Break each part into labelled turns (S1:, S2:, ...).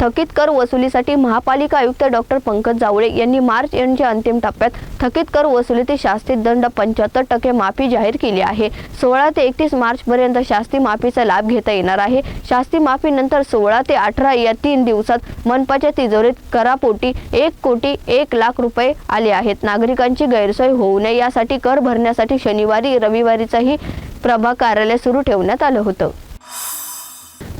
S1: थकीत कर वसुलीसाठी महापालिका आयुक्त डॉक्टर पंकज जावळे यांनी मार्च एंडच्या अंतिम टप्प्यात थकीत कर वसुलीतील शास्ती दंड पंच्याहत्तर टक्के माफी जाहीर केली आहे. सोळा ते एकतीस मार्चपर्यंत शास्ती माफीचा लाभ घेता येणार आहे. शास्ती माफीनंतर सोळा ते अठरा या तीन दिवसात मनपाच्या तिजोरीत करापोटी एक कोटी एक लाख रुपये आले आहेत. नागरिकांची गैरसोय होऊ नये यासाठी कर भरण्यासाठी शनिवारी रविवारीचाही प्रभाग कार्यालय सुरू ठेवण्यात आलं होतं.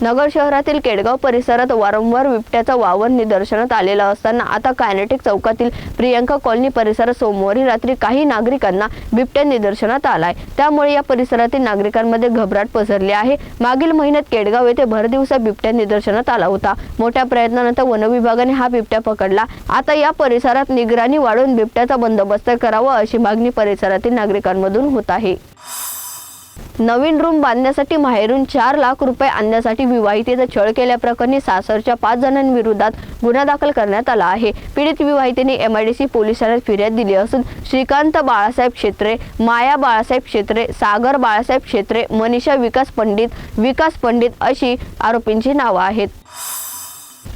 S1: नगर शहरातील केडगाव परिसरात वारंवार बिबट्याचा वावर निदर्शनात आलेला असताना आता कायनेटिक चौकातील प्रियंका कॉलनी परिसरात सोमवारी रात्री काही नागरिकांना बिबट्या निदर्शनात आलाय. त्यामुळे या परिसरातील नागरिकांमध्ये घबराट पसरली आहे. मागील महिन्यात केडगाव येथे भरदिवसा बिबट्या निदर्शनात आला होता. मोठ्या प्रयत्नानंतर वनविभागाने हा बिबट्या पकडला. आता या परिसरात निगराणी वाढवून बिबट्याचा बंदोबस्त करावा अशी मागणी परिसरातील नागरिकांमधून होत आहे. नवीन रूम बांधण्यासाठी माहेरून चार लाख रुपये आणण्यासाठी विवाहितेचा छळ केल्याप्रकरणी सासरच्या पाच जणांविरोधात गुन्हा दाखल करण्यात आला आहे. पीडित विवाहितेने एमआयडीसी सी ठाण्यात फिर्याद दिली असून श्रीकांत बाळासाहेब क्षेत्रे माया बाळासाहेब क्षेत्रे सागर बाळासाहेब क्षेत्रे मनीषा विकास पंडित विकास पंडित अशी आरोपींची नावं आहेत.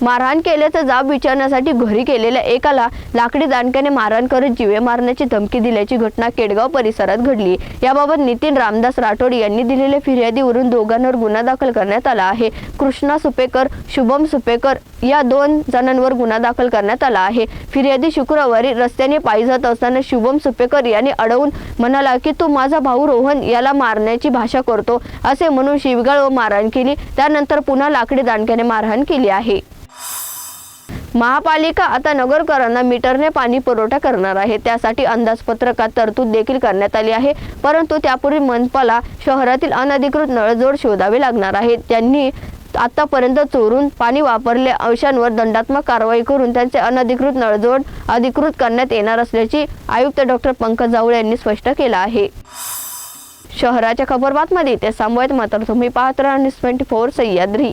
S1: मारहाण केल्याचा जाब विचारण्यासाठी घरी केलेल्या एकाला लाकडी दांडक्याने मारहाण करत जीवे मारण्याची धमकी दिल्याची घटना केडगाव परिसरात घडली. याबाबत नितीन रामदास राठोड यांनी दिलेल्या फिर्यादीवरून दोघांवर गुन्हा दाखल करण्यात आला आहे. कृष्णा सुपेकर शुभम सुपेकर या दोन जणांवर गुन्हा दाखल करण्यात आला आहे. फिर्यादी शुक्रवारी रस्त्याने पायी जात असताना शुभम सुपेकर यांनी अडवून म्हणाला की तू माझा भाऊ रोहन याला मारण्याची भाषा करतो. असे म्हणून शिवगाळ व मारहाण केली. त्यानंतर पुन्हा लाकडी दांडक्याने मारहाण केली आहे. महापालिका आता नगरकरांना मीटरने पाणी पुरवठा करणार आहे. त्यासाठी अंदाजपत्रकात तरतूद देखील करण्यात आली आहे. परंतु त्यापूर्वी मनपाला शहरातील अनधिकृत नळजोड शोधावे लागणार आहे त्यांनी आतापर्यंत चोरून पाणी वापरले अंशांवर दंडात्मक कारवाई करून त्यांचे अनधिकृत नळजोड अधिकृत करण्यात येणार असल्याची आयुक्त डॉक्टर पंकज जावळे यांनी स्पष्ट केलं आहे. शहराच्या खबरबातमध्ये ते सांभाळत मात्र तुम्ही पाहत राहा न्यूज ट्वेंटी फोर सह्याद्री.